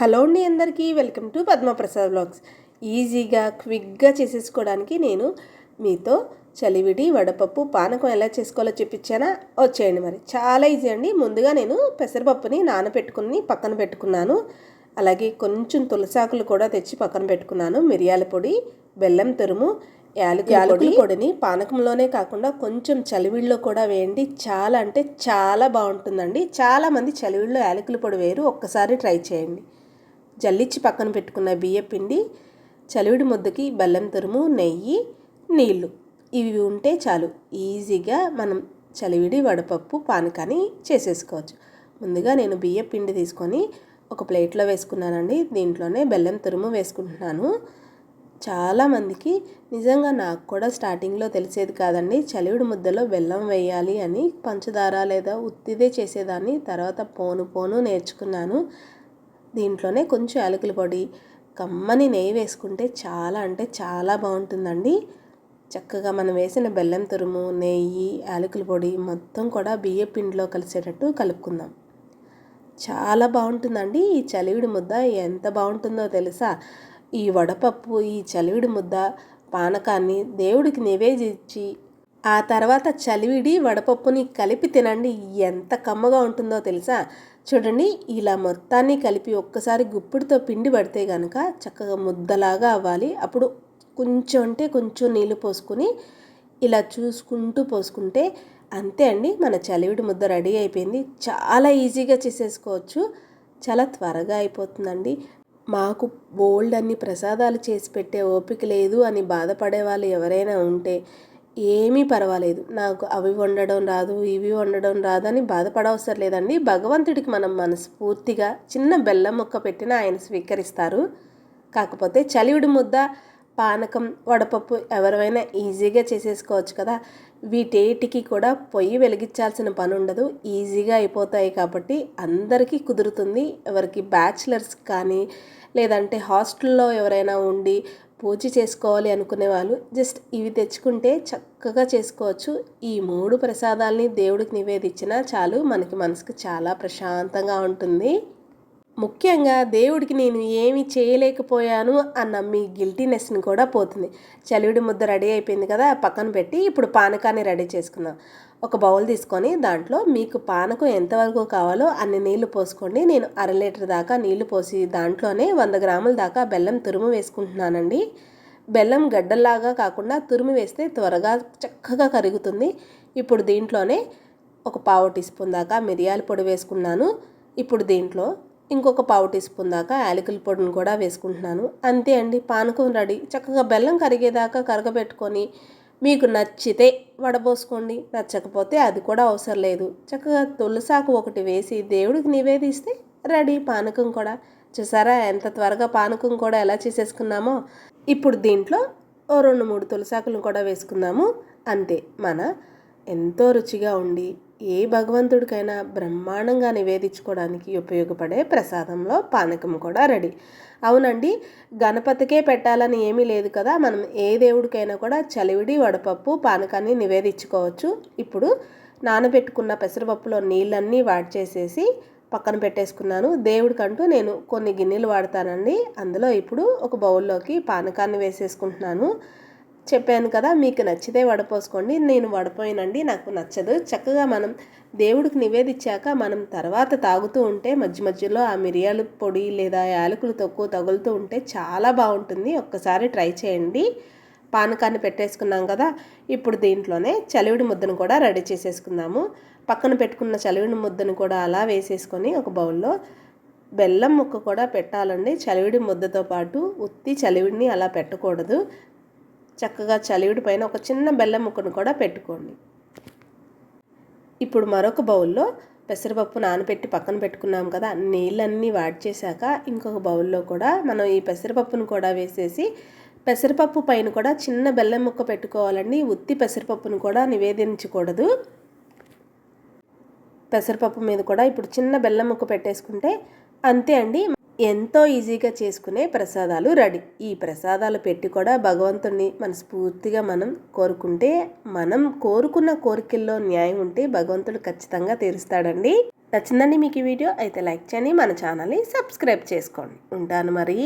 Hello అండి అందరికీ welcome to Padma Prasad blogs ఈజీగా క్విక్గా చేసేసుకోవడానికి నేను మీతో చలివిడి వడపప్పు పానకం ఎలా చేసుకోవాలో చూపించానా? వచ్చేయండి మరి. చాలా ఈజీ అండి. ముందుగా నేను పెసరపప్పుని నానబెట్టుకుని పక్కన పెట్టుకున్నాను. అలాగే కొంచెం తులసాకులు కూడా తెచ్చి పక్కన పెట్టుకున్నాను. మిరియాల పొడి బెల్లం తురుము యాలకుల యాలకుల పొడిని పానకంలోనే కాకుండా కొంచెం చలివిడిలో కూడా వేయండి. చాలా అంటే చాలా బాగుంటుందండి. చాలామంది చలివిడిలో యాలకుల పొడి వేరు ఒక్కసారి ట్రై చేయండి. జల్లిచ్చి పక్కన పెట్టుకున్న బియ్య పిండి చలివిడి ముద్దకి బెల్లం తురుము నెయ్యి నీళ్ళు ఇవి ఉంటే చాలు. ఈజీగా మనం చలివిడి వడపప్పు పానకాన్ని చేసేసుకోవచ్చు. ముందుగా నేను బియ్య పిండి తీసుకొని ఒక ప్లేట్లో వేసుకున్నానండి. దీంట్లోనే బెల్లం తురుము వేసుకుంటున్నాను. చాలామందికి నిజంగా నాకు కూడా స్టార్టింగ్లో తెలిసేది కాదండి చలివిడి ముద్దలో బెల్లం వేయాలి అని పంచదార లేదా ఉత్తిదే చేసేదాన్ని తర్వాత పోను పోను నేర్చుకున్నాను. దీంట్లోనే కొంచెం యాలకుల పొడి కమ్మని నెయ్యి వేసుకుంటే చాలా అంటే చాలా బాగుంటుందండి. చక్కగా మనం వేసిన బెల్లం తురుము నెయ్యి యాలకుల పొడి మొత్తం కూడా బియ్య పిండిలో కలిసేటట్టు కలుపుకుందాం. చాలా బాగుంటుందండి ఈ చలివిడి ముద్ద. ఎంత బాగుంటుందో తెలుసా? ఈ వడపప్పు ఈ చలివిడి ముద్ద పానకాన్ని దేవుడికి నివేదించి ఆ తర్వాత చలివిడి వడపప్పుని కలిపి తినండి. ఎంత కమ్మగా ఉంటుందో తెలుసా? చూడండి ఇలా మొత్తాన్ని కలిపి ఒక్కసారి గుప్పిడితో పిండి పడితే కనుక చక్కగా ముద్దలాగా అవ్వాలి. అప్పుడు కొంచెం అంటే కొంచెం నీళ్ళు పోసుకొని ఇలా చూసుకుంటూ పోసుకుంటే అంతే అండి మన చలివిడి ముద్ద రెడీ అయిపోయింది. చాలా ఈజీగా చేసేసుకోవచ్చు. చాలా త్వరగా అయిపోతుందండి. మాకు బోల్డ్ అన్ని ప్రసాదాలు చేసి పెట్టే ఓపిక లేదు అని బాధపడే వాళ్ళు ఎవరైనా ఉంటే ఏమీ పర్వాలేదు. నాకు అవి వండడం రాదు ఇవి వండడం రాదు అని బాధపడవసరం లేదండి. భగవంతుడికి మనం మనస్ఫూర్తిగా చిన్న బెల్లం ముక్క పెట్టిన ఆయన స్వీకరిస్తారు. కాకపోతే చలివిడి ముద్ద పానకం వడపప్పు ఎవరైనా ఈజీగా చేసేసుకోవచ్చు కదా. వీటేటికి కూడా పొయ్యి వెలిగించాల్సిన పని ఉండదు ఈజీగా అయిపోతాయి కాబట్టి అందరికీ కుదురుతుంది. ఎవరికి బ్యాచిలర్స్ కానీ లేదంటే హాస్టల్లో ఎవరైనా ఉండి పూజ చేసుకోవాలి అనుకునే వాళ్ళు జస్ట్ ఇవి తెచ్చుకుంటే చక్కగా చేసుకోవచ్చు. ఈ మూడు ప్రసాదాల్ని దేవుడికి నివేదించినా చాలు మనకి మనసుకు చాలా ప్రశాంతంగా ఉంటుంది. ముఖ్యంగా దేవుడికి నేను ఏమి చేయలేకపోయాను అన్న మీ గిల్టీనెస్ని కూడా పోతుంది. చలివిడి ముద్ద రెడీ అయిపోయింది కదా పక్కన పెట్టి ఇప్పుడు పానకాన్ని రెడీ చేసుకుందాం. ఒక బౌల్ తీసుకొని దాంట్లో మీకు పానకం ఎంతవరకు కావాలో అన్ని నీళ్ళు పోసుకోండి. నేను అర లీటర్ దాకా నీళ్ళు పోసి దాంట్లోనే వంద గ్రాముల దాకా బెల్లం తురుము వేసుకుంటున్నానండి. బెల్లం గడ్డల్లాగా కాకుండా తురుము వేస్తే త్వరగా చక్కగా కరుగుతుంది. ఇప్పుడు దీంట్లోనే ఒక పావు టీ స్పూన్ దాకా మిరియాల పొడి వేసుకున్నాను. ఇప్పుడు దీంట్లో ఇంకొక పావు టీ స్పూన్ దాకా యాలకుల పొడిని కూడా వేసుకుంటున్నాను. అంతే అండి పానకం రెడీ. చక్కగా బెల్లం కరిగేదాకా కరగబెట్టుకొని మీకు నచ్చితే వడబోసుకోండి నచ్చకపోతే అది కూడా అవసరం లేదు. చక్కగా తులసాకు ఒకటి వేసి దేవుడికి నివేదిస్తే రెడీ పానకం కూడా. చూసారా ఎంత త్వరగా పానకం కూడా ఎలా చేసేసుకున్నామో? ఇప్పుడు దీంట్లో ఓ రెండు మూడు తులసాకులు కూడా వేసుకుందాము. అంతే మన ఎంతో రుచిగా ఉండి ఏ భగవంతుడికైనా బ్రహ్మాండంగా నివేదించుకోవడానికి ఉపయోగపడే ప్రసాదంలో పానకం కూడా రెడీ. అవునండి గణపతికే పెట్టాలని ఏమీ లేదు కదా. మనం ఏ దేవుడికైనా కూడా చలివిడి వడపప్పు పానకాన్ని నివేదించుకోవచ్చు. ఇప్పుడు నానబెట్టుకున్న పెసరపప్పులో నీళ్ళన్నీ వాడ్చేసేసి పక్కన పెట్టేసుకున్నాను. దేవుడికంటూ నేను కొన్ని గిన్నెలు వాడతానండి. అందులో ఇప్పుడు ఒక బౌల్లోకి పానకాన్ని వేసేసుకుంటున్నాను. చెప్పాను కదా మీకు నచ్చితే వడపోసుకోండి నేను వడపోయినండి నాకు నచ్చదు. చక్కగా మనం దేవుడికి నివేదించాక మనం తర్వాత తాగుతూ ఉంటే మధ్య మధ్యలో ఆ మిరియాల పొడి లేదా యాలకులు తక్కువ తగులుతూ ఉంటే చాలా బాగుంటుంది. ఒక్కసారి ట్రై చేయండి. పానకాన్ని పెట్టేసుకున్నాం కదా ఇప్పుడు దీంట్లోనే చలివిడి ముద్దను కూడా రెడీ చేసేసుకుందాము. పక్కన పెట్టుకున్న చలివిడి ముద్దను కూడా అలా వేసేసుకొని ఒక బౌల్లో బెల్లం ముక్క కూడా పెట్టాలండి. చలివిడి ముద్దతో పాటు ఉత్తి చలివిడిని అలా పెట్టకూడదు. చక్కగా చలివిడి పైన ఒక చిన్న బెల్లం ముక్కను కూడా పెట్టుకోండి. ఇప్పుడు మరొక బౌల్లో పెసరపప్పు నానబెట్టి పక్కన పెట్టుకున్నాం కదా నీళ్ళన్నీ వాడ్చేశాక ఇంకొక బౌల్లో కూడా మనం ఈ పెసరపప్పును కూడా వేసేసి పెసరపప్పు పైన కూడా చిన్న బెల్లం ముక్క పెట్టుకోవాలండి. ఉత్తి పెసరపప్పును కూడా నివేదించకూడదు. పెసరపప్పు మీద కూడా ఇప్పుడు చిన్న బెల్లం ముక్క పెట్టేసుకుంటే అంతే అండి. ఎంతో ఈజీగా చేసుకునే ప్రసాదాలు రెడీ. ఈ ప్రసాదాలు పెట్టి కూడా భగవంతుడిని మనస్ఫూర్తిగా మనం కోరుకుంటే మనం కోరుకున్న కోరికల్లో న్యాయం ఉంటే భగవంతుడు ఖచ్చితంగా తీరుస్తాడండి. నచ్చిందండి మీకు ఈ వీడియో అయితే లైక్ చేయండి మన ఛానల్ని సబ్స్క్రైబ్ చేసుకోండి. ఉంటాను మరి.